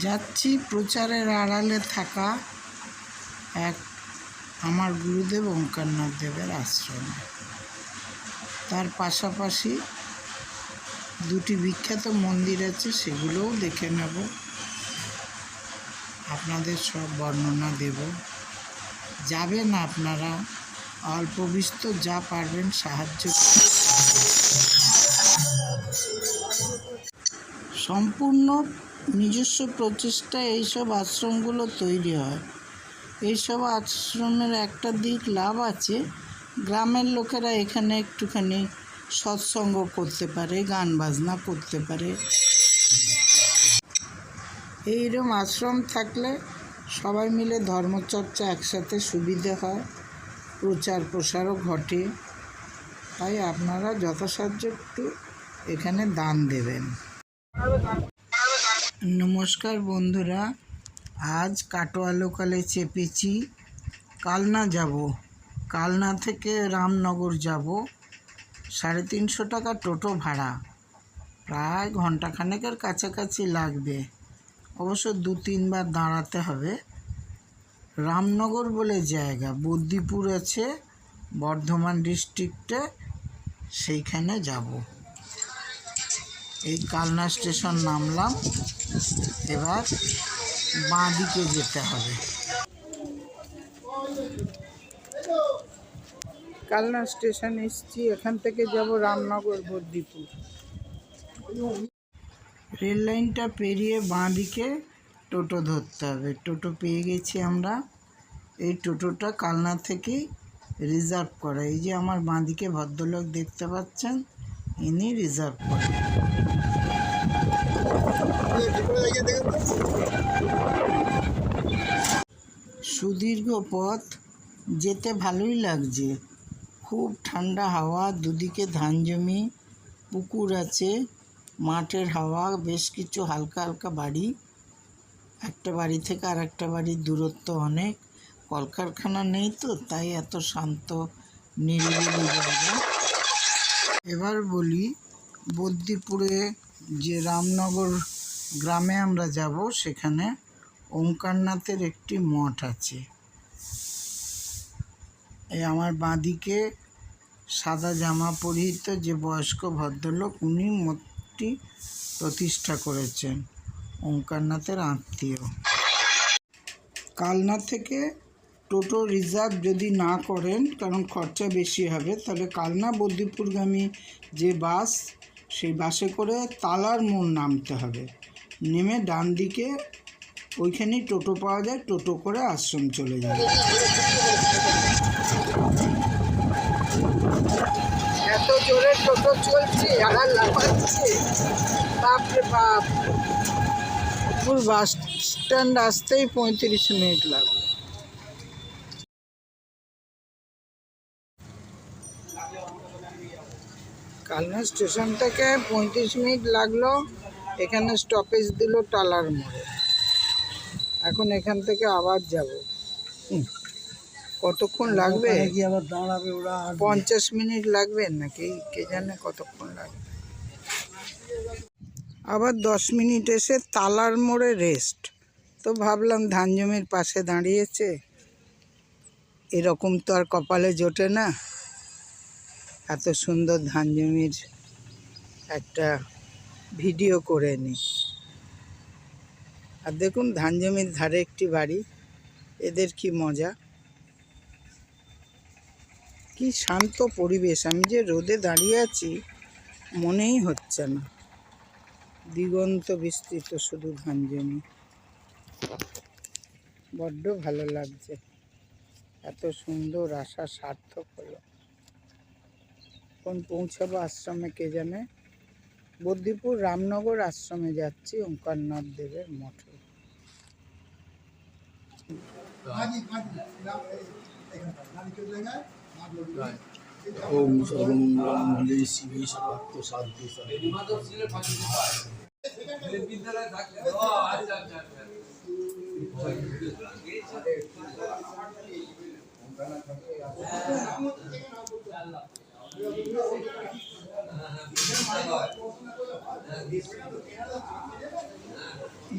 যাচ্ছি প্রচারের আড়ালে থাকা এক আমার গুরুদেব ওঙ্কারনাথ দেবের আশ্রমে। তার পাশাপাশি দুটি বিখ্যাত মন্দির আছে, সেগুলোও দেখে নেব। আপনাদের সব বর্ণনা দেব। যাবেন আপনারা, অল্প বিস্তর যা পারবেন সাহায্য সম্পূর্ণ নিজস্ব প্রচেষ্টায় এইসব আশ্রমগুলো তৈরি হয়। এইসব আশ্রমের একটা দিক লাভ আছে। গ্রামের লোকেরা এখানে একটুখানি সৎসঙ্গ করতে পারে, গান বাজনা করতে পারে। এইরকম আশ্রম থাকলে সবাই মিলে ধর্মচর্চা একসাথে সুবিধে হয় প্রচার প্রসারও ঘটে। তাই আপনারা যথাসাধ্য একটু এখানে দান দেবেন। নমস্কার বন্ধুরা, আজ কাটোয়া লোকালে চেপেছি কালনা যাব। কালনা থেকে রামনগর যাব। সাড়ে তিনশো টাকা টোটো ভাড়া। প্রায় ঘন্টাখানেকের কাছাকাছি লাগবে। অবশ্য দু তিনবার দাঁড়াতে হবে। রামনগর বলে জায়গা। বদ্দিপুর আছে, বর্ধমান ডিস্ট্রিক্টে সেইখানে যাব। এই কালনা স্টেশন নামলাম। এবার বাঁ দিকে যেতে হবে। কালনা স্টেশন এসছি এখান থেকে যাব রামনগর বদ্দিপুর রেল লাইনটা পেরিয়ে বাঁ দিকে টোটো ধরতে হবে। টোটো পেয়ে গেছি আমরা। এই টোটোটা কালনা থেকেই রিজার্ভ করা। এই যে আমার বাঁ দিকে ভদ্রলোক দেখতে পাচ্ছেন ইনি রিজার্ভ করেন। সুদীর্ঘ পথ যেতে ভালোই লাগছে। খুব ঠান্ডা হাওয়া, দুদিকে ধান জমি, পুকুর আছে, মাঠের হাওয়া, বেশ কিছু হালকা হালকা বাড়ি। একটা বাড়ি থেকে আর একটা বাড়ির দূরত্ব অনেক। কলকারখানা নেই তো, তাই এত শান্ত, নিরিবিলি জায়গা। এবার বলি বদ্দিপুরে যে রামনগর গ্রামে আমরা যাব, সেখানে ওঙ্কারনাথের একটি মঠ আছে। এই আমার বাঁদিকে সাদা জামা পরিহিত যে বয়স্ক ভদ্রলোক, উনি মঠটি প্রতিষ্ঠা করেছেন ওঙ্কারনাথের আত্মীয়। কালনা থেকে টোটো রিজার্ভ যদি না করেন, কারণ খরচা বেশি হবে, তাহলে কালনা বদ্দিপুরগামী যে বাস, সেই বাসে করে তালার মোড় নামতে হবে। নেমে ডান দিকে ওইখানেই টোটো পাওয়া যায় টোটো করে আশ্রম চলে যাবে এত জোরে টোটো চলছে আর লাফাচ্ছে। বাপরে বাপ। পুর বাস স্ট্যান্ড আসতেই পঁয়ত্রিশ মিনিট লাগবে কালনা স্টেশন থেকে পঁয়ত্রিশ মিনিট লাগল। এখানে স্টপেজ দিল টালার মোড়ে। এখন এখান থেকে আবার যাব। কতক্ষণ লাগবে? আবার দাঁড়াবে ওরা পঞ্চাশ মিনিট লাগবে নাকি? কে জানে কতক্ষণ লাগবে? আবার দশ মিনিট এসে তালার মোড়ে রেস্ট তো ভাবলাম ধান জমির পাশে দাঁড়িয়েছে। এরকম তো আর কপালে জোটে না। এত সুন্দর ধান জমির একটা ভিডিও করে নিই আর দেখুন ধান জমির ধারে একটি বাড়ি। এদের কি মজা? কি শান্ত পরিবেশ। আমি যে রোদে দাঁড়িয়ে আছি, মনেই হচ্ছে না। দিগন্ত বিস্তৃত শুধু ধান জমি বড্ড ভালো লাগছে। এত সুন্দর, আশা সার্থক হলো। কোন পৌঁছাবো আশ্রমে, কে জানে? বদ্দিপুর রামনগর আশ্রমে যাচ্ছি ওঙ্কারনাথ দেবের মঠে।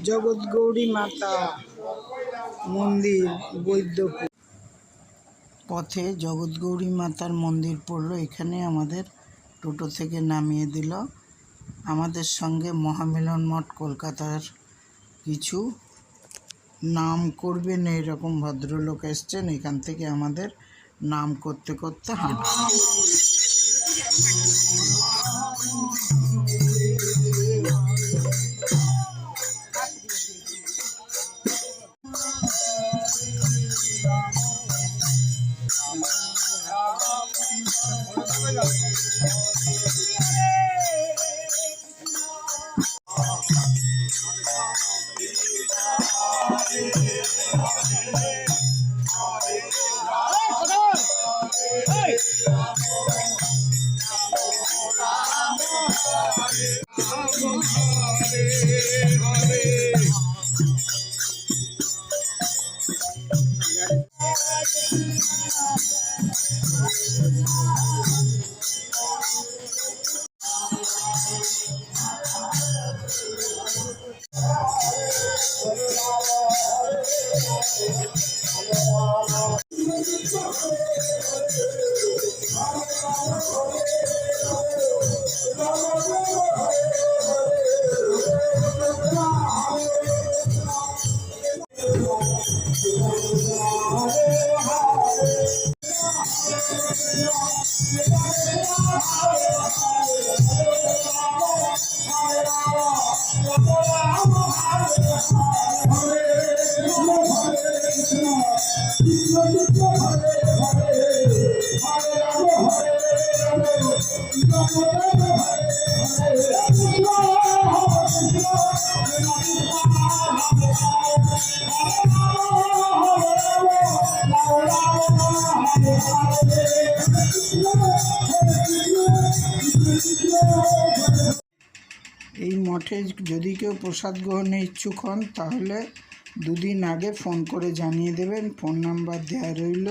জগৎগৌরী মাতা, মন্দির বৈদ্যপুর। পথে জগৎগৌরী মাতার মন্দির পড়ল, এখানে আমাদের টোটো থেকে নামিয়ে দিল। আমাদের সঙ্গে মহামিলন মঠ, কলকাতার কিছু নাম করবেন এইরকম ভদ্রলোক এসছেন, এখান থেকে আমাদের নাম করতে করতে হাঁটবে I'm এই মঠে যদি কেউ প্রসাদ গ্রহণে ইচ্ছুক হন, তাহলে দুদিন আগে ফোন করে জানিয়ে দেবেন। ফোন নাম্বার দেওয়া রইল।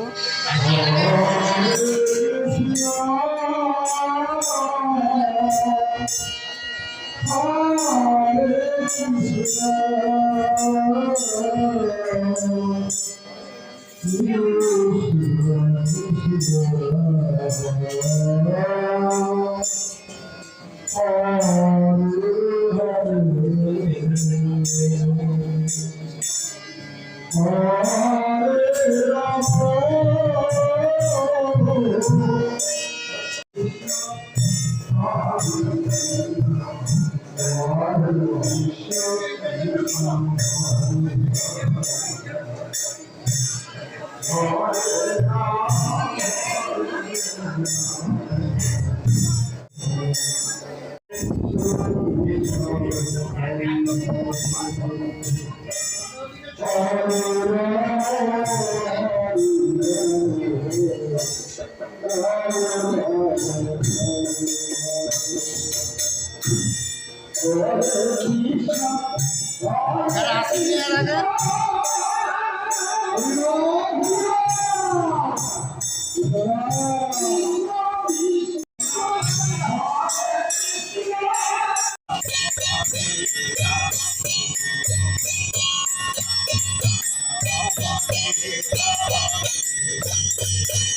Oh, Thank you.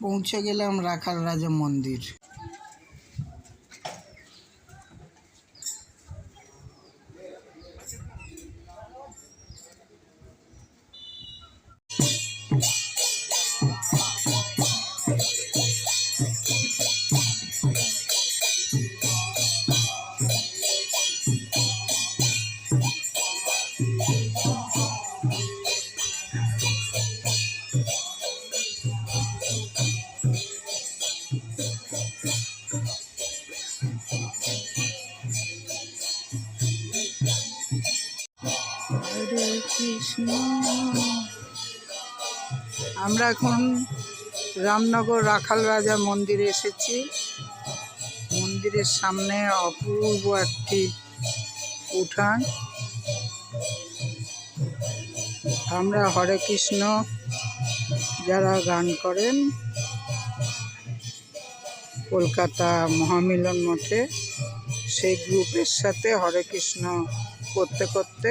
পৌঁছে গেলাম রাখাল রাজা মন্দির। আমরা এখন রামনগর রাখাল রাজা মন্দিরে এসেছি। মন্দিরের সামনে অপূর্ব একটি উঠান। আমরা হরে কৃষ্ণ যারা গান করেন কলকাতা মহামিলন মঠে, সেই গ্রুপের সাথে হরে কৃষ্ণ করতে করতে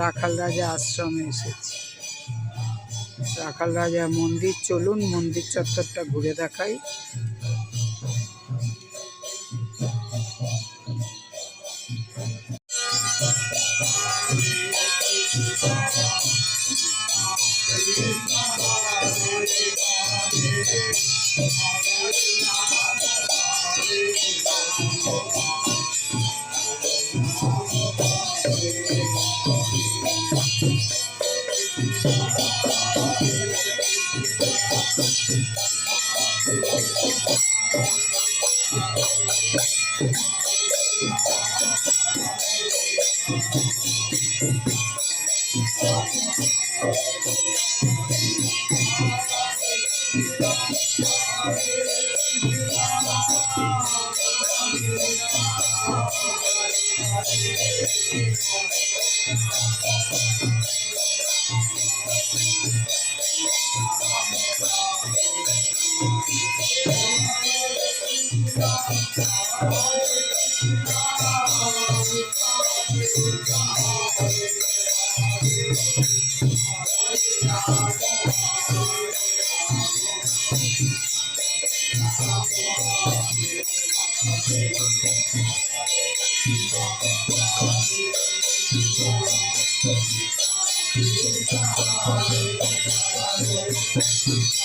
রাখাল রাজা আশ্রমে এসেছি। রাখাল রাজা মন্দির চলুন মন্দির চত্বরটা ঘুরে দেখাই। Thank you. Thank you.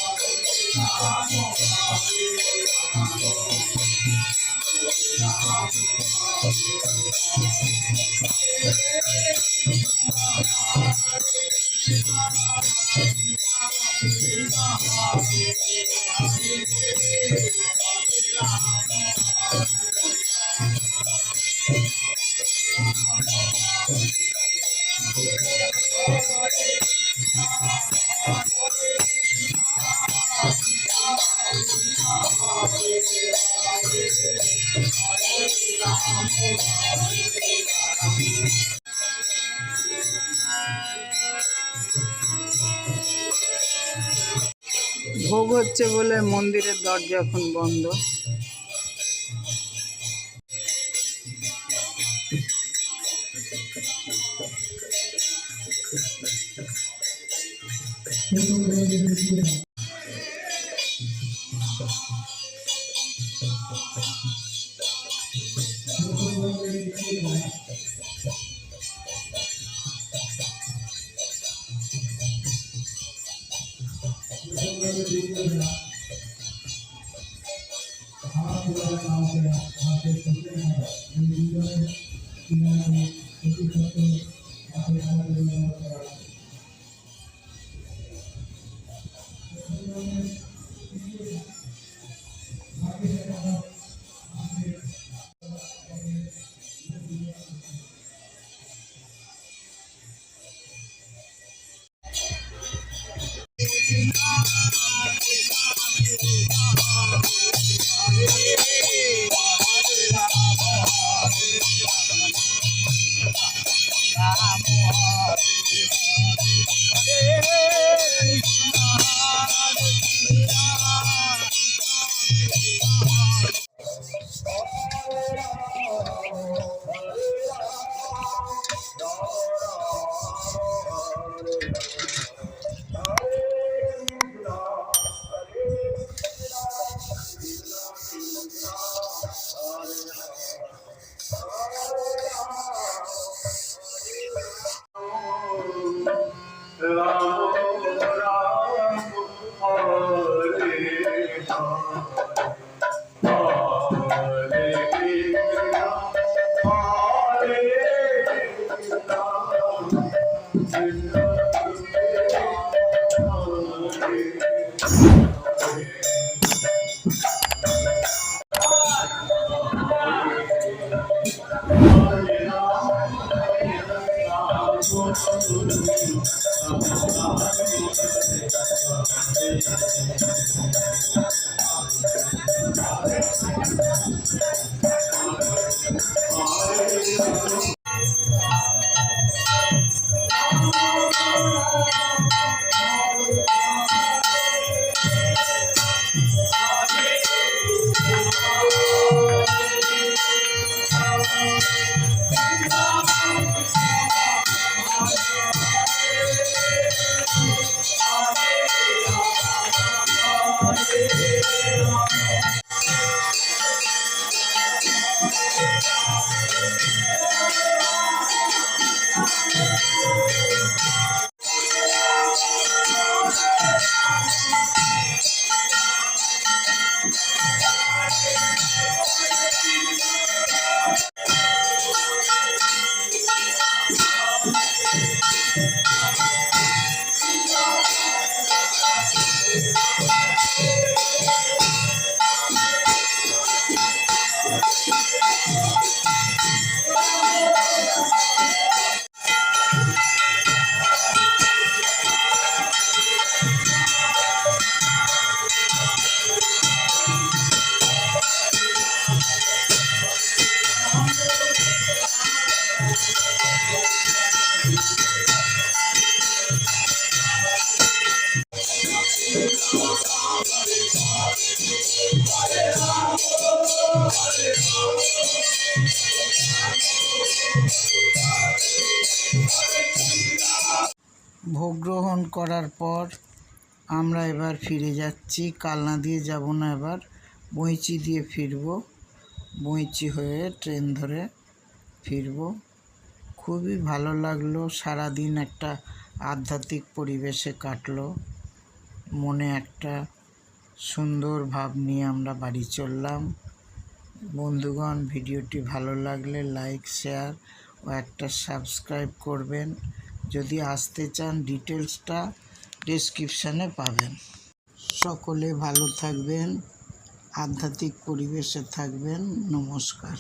ভোগ হচ্ছে বলে মন্দিরের দরজা এখন বন্ধ। Muito grande e করার পর আমরা এবার ফিরে যাচ্ছি। কালনা দিয়ে যাব না এবার। বইচি দিয়ে ফিরব। বইচি হয়ে ট্রেন ধরে ফিরব। খুবই ভালো লাগল। সারাদিন একটা আধ্যাত্মিক পরিবেশে কাটলো। মনে একটা সুন্দর ভাব নিয়ে আমরা বাড়ি চললাম। বন্ধুগণ, ভিডিওটি ভালো লাগলে লাইক, শেয়ার ও একটা সাবস্ক্রাইব করবেন। যদি আসতে চান, ডিটেলসটা ডেসক্রিপশানে পাবেন। সকলে ভালো থাকবেন আধ্যাত্মিক পরিবেশে থাকবেন। নমস্কার।